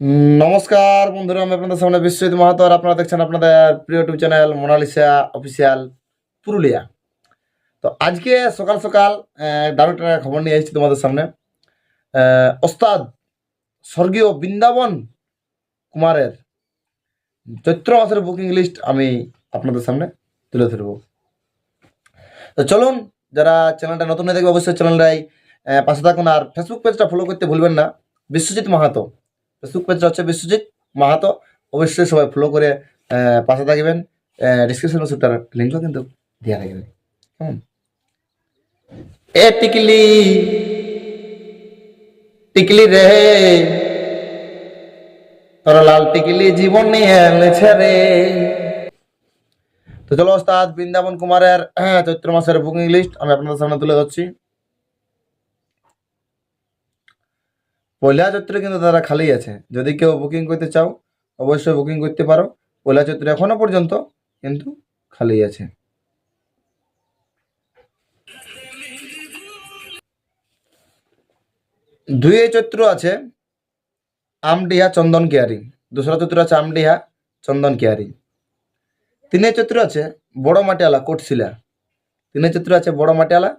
নমস্কার বন্ধুরা, আমি আপনাদের সামনে বিশ্বজিৎ মাহাতো আর আপনারা দেখছেন আপনাদের প্রিয় YouTube channel Monalisa official Purulia তো আজকে সকাল সকাল একটা খবর নিয়ে এসেছি তোমাদের সামনে। ওস্তাদ স্বর্গীয় বৃন্দাবন কুমারের চৈত্র মাসের বুকিং লিস্ট আমি আপনাদের সামনে তুলে ধরব। তো চলুন, যারা চ্যানেলটা নতুন হয়ে দেখবে অবশ্যই চ্যানেলটাই পাশে থাকুন আর ফেসবুক পেজটা ফলো করতে ভুলবেন না। বিশ্বজিৎ মাহাতো। ফেসবুক পেজটা হচ্ছে বিশ্বজিৎ, মাহাতো। অবশ্যই সবাই ফলো করে পাশে থাকবেন। ডিসক্রিপশন তার লিঙ্কও কিন্তু দেওয়া থাকবে। কেমন? এ টিকলি টিকলি রে। তোর লাল টিকলি জীবন নিয়ে এনেছে রে। তো চলো ওস্তাদ, বৃন্দাবন কুমারের চৈত্র মাসের বুকিং লিস্ট আমি আপনাদের সামনে তুলে ধরছি। পয়লা চৈত্রে কিন্তু তারা খালি আছে। যদি কেউ বুকিং করতে চাও, অবশ্যই বুকিং করতে পারো। পয়লা চৈত্রে এখনও পর্যন্ত কিন্তু খালি আছে। দুই চৈত্র আছে আমডিহা চন্দন কেয়ারি। দোসরা চৈত্র আছে আমডিহা চন্দন কেয়ারি। তিনে চৈত্র আছে বড় মাটিয়ালা কোটশিলা। তিনে চৈত্র আছে বড় মাটিয়ালা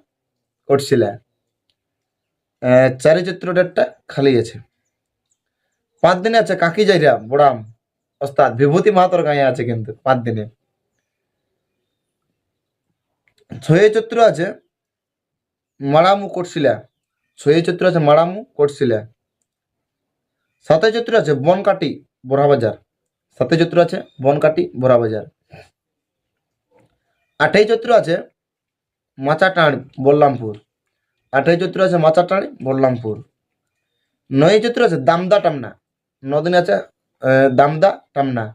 কোটশিলা। চারি চৈত্র ডেটটা খালি আছে। পাঁচ দিনে আছে, কাকি যাইরা বড়াম, ওস্তাদ, বিভূতি মাহাতর গায়ে আছে কিন্তু, পাঁচ দিনে। ছয় চৈত্র আছে মারামু কোটশিলা। ছয় চৈত্র আছে মারামু কোটশিলা। সাতই চৈত্র আছে বনকাটি বোরাবাজার সাতই চৈত্র আছে বনকাটি বোরাবাজার আটই চৈত্র আছে মাচাটাঁড় বল্লামপুর। আঠাই চৈত্র আছে মাচাটাড়ি বল্লামপুর। নয় চৈত্র আছে দামদা টামনা। নদিন আছে দামদা টামনা।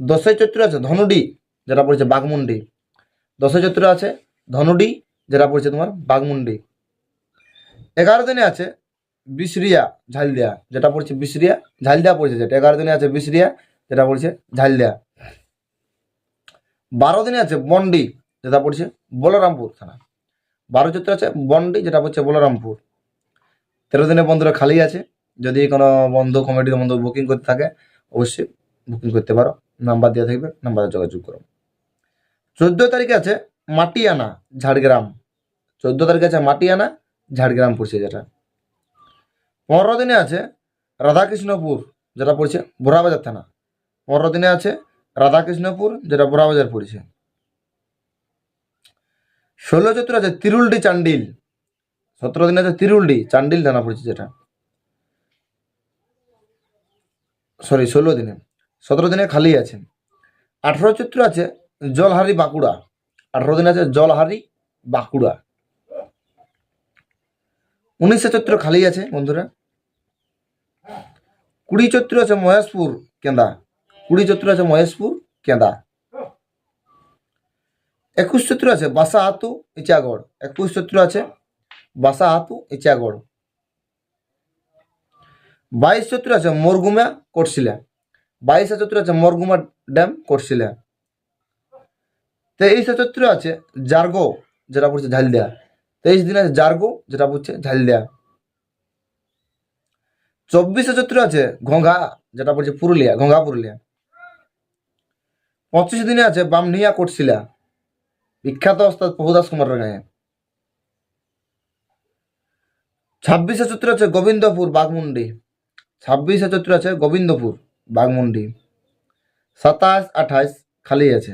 দশই চৈত্র আছে ধনুডি, যেটা পড়ছে বাঘমুন্ডি। দশই চৈত্র আছে ধনুডি, যেটা পড়ছে তোমার বাঘমুন্ডি। এগারো দিনে আছে বিশরিয়া, ঝালদিয়া, যেটা পড়ছে বিশরিয়া, ঝালদিয়া পড়ছে যেটা। এগারো দিনে আছে বিশরিয়া, যেটা পড়ছে ঝালদিয়া। বারো দিনে আছে বন্ডি যেটা পড়ছে বলরামপুর থানা বারো চৈত্র আছে বন্ডি যেটা পড়ছে বলরামপুর। তেরো দিনের বন্ধুরা খালি আছে, যদি কোনো বন্ধু কমিটি বন্ধু বুকিং করতে থাকে, অবশ্যই বুকিং করতে পারো। নাম্বার দেওয়া থাকবে নাম্বারে যোগাযোগ করো। চোদ্দ তারিখে আছে মাটিয়ানা, ঝাড়গ্রাম। চোদ্দ তারিখে আছে মাটিয়ানা, ঝাড়গ্রাম পড়ছে যেটা। পনেরো দিনে আছে রাধাকৃষ্ণপুর, যেটা পড়ছে বোরাবাজার থানা। পনেরো দিনে আছে রাধাকৃষ্ণপুর, যেটা বোরাবাজার পড়ছে। ষোলো চৈত্র আছে তিরুলডি চান্ডিল। সতেরো দিনে আছে তিরুলডি, চান্ডিল জানা পড়ছে যেটা। সরি ষোলো দিনে। সতেরো দিনে খালি আছে। আঠেরো চৈত্র আছে জলহারি বাঁকুড়া। আঠেরো দিনে আছে জলহারি বাঁকুড়া। উনিশে চৈত্র খালি আছে বন্ধুরা। কুড়ি চৈত্র আছে মহেশপুর, কেন্দা। কুড়ি চৈত্র আছে মহেশপুর, কেন্দা। একুশ চৈত্র আছে, বাসা হাতু ইচাগড় একুশ চৈত্র আছে, বাসা হাতু ইচাগড় বাইশ চৈত্র আছে, মরগুমা, কোটশিলা। বাইশে চৈত্র আছে, মরগুমা ড্যাম, কোটশিলা। তেইশে চৈত্র আছে, জার্গো, যেটা পড়ছে ঝালদিয়া। তেইশ দিন আছে, জার্গো, যেটা পড়ছে ঝালদিয়া। চব্বিশে চৈত্র আছে ঘোঘা যেটা পড়ছে পুরুলিয়া ঘোঘা পুরুলিয়া। পঁচিশ দিনে আছে, বামনিয়া, কোটশিলা। বিখ্যাত ওস্তাদ প্রভুদাস কুমারের গায়ে ছাব্বিশে চৈত্র আছে গোবিন্দপুর বাঘমুন্ডি। ছাব্বিশে চৈত্র আছে গোবিন্দপুর বাঘমুন্ডি। সাতাশ, আঠাশ খালি আছে।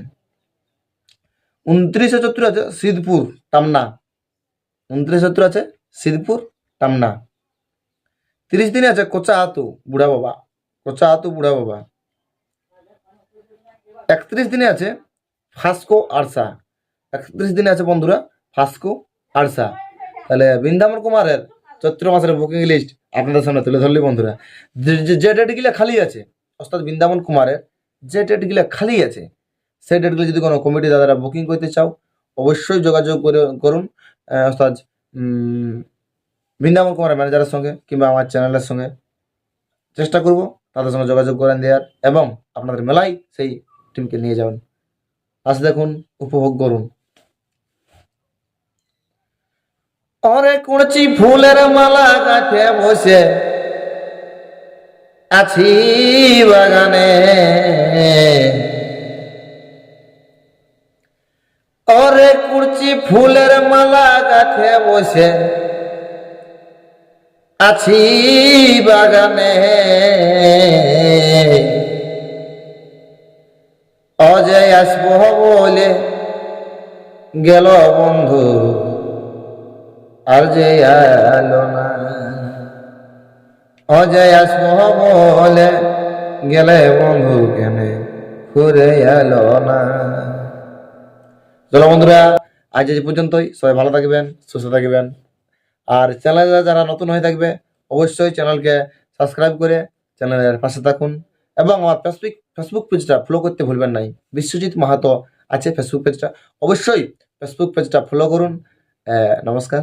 উনত্রিশে চৈত্র আছে সিদ্ধপুর, টামনা। উনত্রিশে চৈত্র আছে সিদ্ধপুর, টামনা। তিরিশ দিনে আছে কোচা হাতু বুড়া বাবা। কোচা হাতু বুড়া বাবা। একত্রিশ দিনে আছে ফাস্কো আরসা। একত্রিশ দিনে আছে বন্ধুরা, ফাস্কো, আরসা। তাহলে বৃন্দাবন কুমারের চৈত্র মাসের বুকিং লিস্ট আপনাদের সামনে তুলে ধরলি বন্ধুরা। যে- ডেটগুলো খালি আছে, অর্থাৎ বৃন্দাবন কুমারের যে ডেটগুলো খালি আছে, সেই ডেটগুলো যদি কোনো কমিটি দাদারা বুকিং করতে চাও, অবশ্যই যোগাযোগ করে, করুন অর্থাৎ বৃন্দাবন কুমারের ম্যানেজারের সঙ্গে কিংবা আমার চ্যানেলের সঙ্গে। চেষ্টা করব তাদের সঙ্গে যোগাযোগ করে দেওয়ার এবং আপনাদের মেলায় সেই টিমকে নিয়ে যাবেন। আজ দেখুন, উপভোগ করুন। অরে কুড়চি ফুলের মালা গাছে বসে আছি বাগানে। ওরে কুরচি ফুলের মালা গাছে বসে আছি বাগানে। অজয় আসব বলে গেল বন্ধু। আর যে আলো অজয় আসব বলে, গেলে বন্ধু কেনে? ঘুরে না। চলো বন্ধুরা, আজ এই পর্যন্তই। সবাই ভালো থাকবেন, সুস্থ থাকবেন। আর চ্যানেলে যারা নতুন হয়ে থাকবে, অবশ্যই চ্যানেলকে সাবস্ক্রাইব করে চ্যানেলের পাশে থাকুন। এবং আমার ফেসবুক ফেসবুক পেজটা ফলো করতে ভুলবেন নাই। বিশ্বজিৎ মাহাতো আছে ফেসবুক পেজটা অবশ্যই ফেসবুক পেজটা ফলো করুন। নমস্কার।